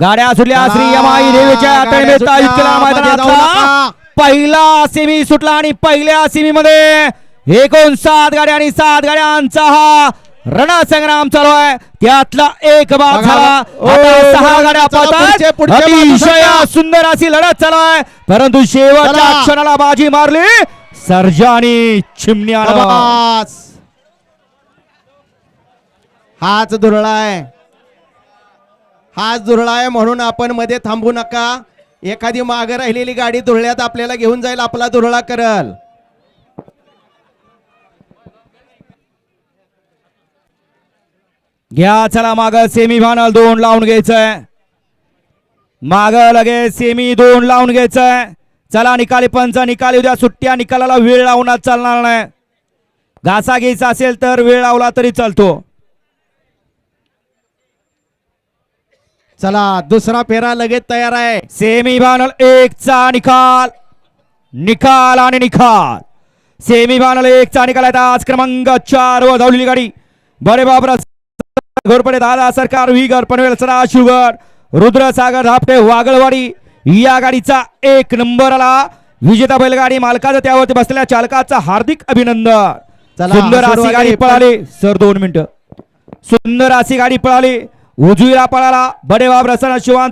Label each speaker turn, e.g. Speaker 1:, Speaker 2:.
Speaker 1: गाड्या सुटल्या श्री यमाई देवीच्या. पहिला सेमी सुटला आणि पहिल्या सेमी मध्ये एकूण सात गाड्या आणि सात गाड्यांचा हा रणसंग्राम चालू आहे त्यातला एक भाग
Speaker 2: बघा,
Speaker 1: झाला सहा गाड्या अतिशय. सुंदर अशी लढत चालू आहे परंतु शेवटच्या. क्षणाला बाजी मारली सर्जानी चिमण्या.
Speaker 2: हाच दुरळा आहे आज धुरळा आहे म्हणून आपण मध्ये थांबू नका. एखादी मागे राहिलेली गाडी दुरळ्यात आपल्याला घेऊन जाईल आपला धुरळा करल.
Speaker 1: घ्या चला माग सेमी फायनल दोन लावून घ्यायचंय. माग लगेच सेमी दोन लावून घ्यायचंय. चला निकाली पंच निकाली उद्या सुट्ट्या निकालाला वेळ लावण्यात चालणार नाही. घासा घ्यायचा असेल तर वेळ लावला तरी चालतो.
Speaker 2: चला दुसरा फेरा लगेच तयार आहे.
Speaker 1: सेमी फायनल एक चा निकाल. निकाल आणि निकाल सेमी फायनल एक चा निकाल आहे. आज क्रमांक चार वर धावलेली गाडी. बरे बाबरा घोरपडे दादा सरकार विगर पनवेल सरा शुगर रुद्रसागर धापटे वागळवाडी. या गाडीचा एक नंबर आला. विजेता बैलगाडी मालकाचं त्यावरती बसलेल्या चालकाचं हार्दिक अभिनंदन.
Speaker 2: चला,
Speaker 1: सुंदर अशी गाडी. पळाली. सर दोन मिनिटं. सुंदर अशी गाडी पळाली. उजवीला पळाला बडे बाब रसना शिवान